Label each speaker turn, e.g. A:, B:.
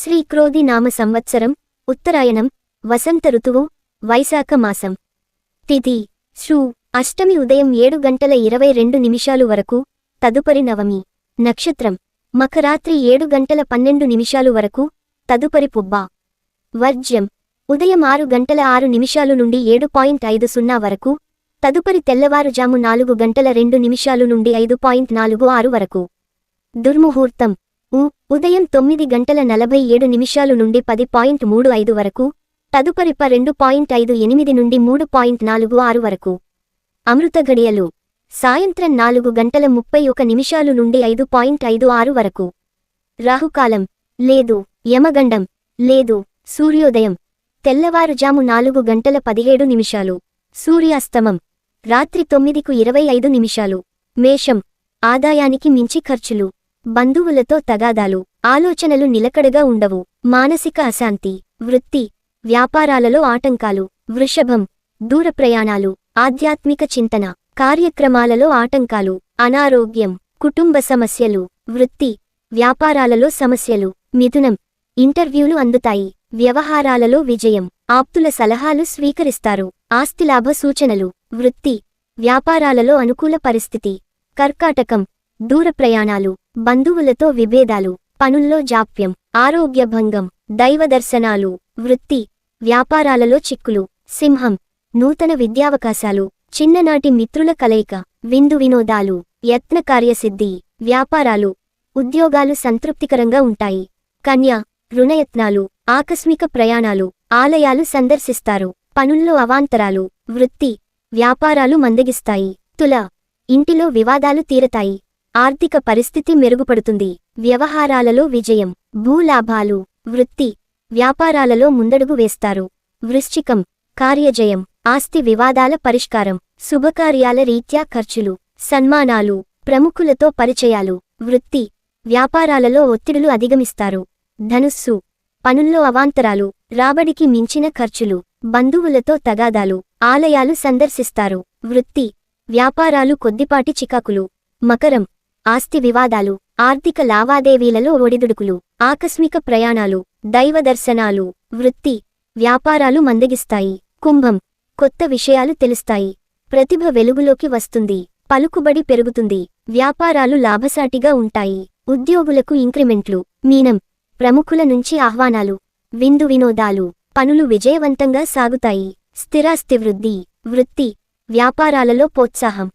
A: శ్రీ క్రోధి నామ సంవత్సరం ఉత్తరాయణం వసంత ఋతువు వైశాఖ మాసం. తిథి శ్రూ అష్టమి ఉదయం ఏడు గంటల ఇరవై రెండు నిమిషాలు వరకు తదుపరి నవమి నక్షత్రం. మకరాత్రి ఏడు గంటల పన్నెండు నిమిషాలు వరకు తదుపరి పుబ్బ. వర్జ్యం ఉదయం ఆరు గంటల ఆరు నిమిషాలు నుండి ఏడు పాయింట్ ఐదు సున్నా వరకు తదుపరి తెల్లవారుజాము నాలుగు గంటల రెండు నిమిషాలు నుండి ఐదు పాయింట్ నాలుగు ఆరు వరకు. దుర్ముహూర్తం ఉదయం తొమ్మిది గంటల నలభై ఏడు నిమిషాలు నుండి పది పాయింట్ మూడు ఐదు వరకు తదుపరి ప రెండు పాయింట్ ఐదు ఎనిమిది నుండి మూడు పాయింట్ నాలుగు ఆరు వరకు. అమృత గడియలు. సాయంత్రం నాలుగు గంటల ముప్పై ఒక నిమిషాలు నుండి ఐదు పాయింట్ ఐదు ఆరు వరకు. రాహుకాలం. లేదు. యమగండం. లేదు. సూర్యోదయం. తెల్లవారుజాము నాలుగు గంటల పదిహేడు నిమిషాలు. సూర్యాస్తమం. రాత్రి తొమ్మిదికు ఇరవై ఐదు నిమిషాలు. మేషం. ఆదాయానికి మించి ఖర్చులు. బంధువులతో తగాదాలు ఆలోచనలు నిలకడగా ఉండవు. మానసిక అశాంతి వృత్తి వ్యాపారాలలో ఆటంకాలు వృషభం దూర ప్రయాణాలు ఆధ్యాత్మిక చింతన కార్యక్రమాలలో ఆటంకాలు అనారోగ్యం కుటుంబ సమస్యలు వృత్తి వ్యాపారాలలో సమస్యలు మిథునం ఇంటర్వ్యూలు అందుతాయి. వ్యవహారాలలో విజయం ఆప్తుల సలహాలు స్వీకరిస్తారు. ఆస్తిలాభ సూచనలు వృత్తి వ్యాపారాలలో అనుకూల పరిస్థితి కర్కాటకం దూర ప్రయాణాలు బంధువులతో విభేదాలు పనుల్లో జాప్యం ఆరోగ్య భంగం దైవదర్శనాలు వృత్తి వ్యాపారాలలో చిక్కులు సింహం నూతన విద్యావకాశాలు చిన్ననాటి మిత్రుల కలయిక విందు వినోదాలు యత్న కార్యసిద్ధి వ్యాపారాలు ఉద్యోగాలు సంతృప్తికరంగా ఉంటాయి. కన్య రుణయత్నాలు ఆకస్మిక ప్రయాణాలు ఆలయాలు సందర్శిస్తారు పనుల్లో అవాంతరాలు వృత్తి వ్యాపారాలు మందగిస్తాయి. తుల ఇంటిలో వివాదాలు తీరతాయి. ఆర్థిక పరిస్థితి మెరుగుపడుతుంది. వ్యవహారాలలో విజయం భూలాభాలు వృత్తి వ్యాపారాలలో ముందడుగు వేస్తారు. వృశ్చికం కార్యజయం ఆస్తి వివాదాల పరిష్కారం శుభకార్యాల రీత్యా ఖర్చులు సన్మానాలు ప్రముఖులతో పరిచయాలు వృత్తి వ్యాపారాలలో ఒత్తిడులు అధిగమిస్తారు. ధనుస్సు పనుల్లో అవాంతరాలు రాబడికి మించిన ఖర్చులు బంధువులతో తగాదాలు ఆలయాలు సందర్శిస్తారు. వృత్తి వ్యాపారాలు కొద్దిపాటి చికాకులు మకరం ఆస్తి వివాదాలు ఆర్థిక లావాదేవీలలో ఒడిదుడుకులు ఆకస్మిక ప్రయాణాలు దైవదర్శనాలు వృత్తి వ్యాపారాలు మందగిస్తాయి. కుంభం కొత్త విషయాలు తెలుస్తాయి. ప్రతిభ వెలుగులోకి వస్తుంది. పలుకుబడి పెరుగుతుంది. వ్యాపారాలు లాభసాటిగా ఉంటాయి. ఉద్యోగులకు ఇంక్రిమెంట్లు మీనం ప్రముఖుల నుంచి ఆహ్వానాలు విందు వినోదాలు పనులు విజయవంతంగా సాగుతాయి. స్థిరాస్తి వృద్ధి వృత్తి వ్యాపారాలలో ప్రోత్సాహం.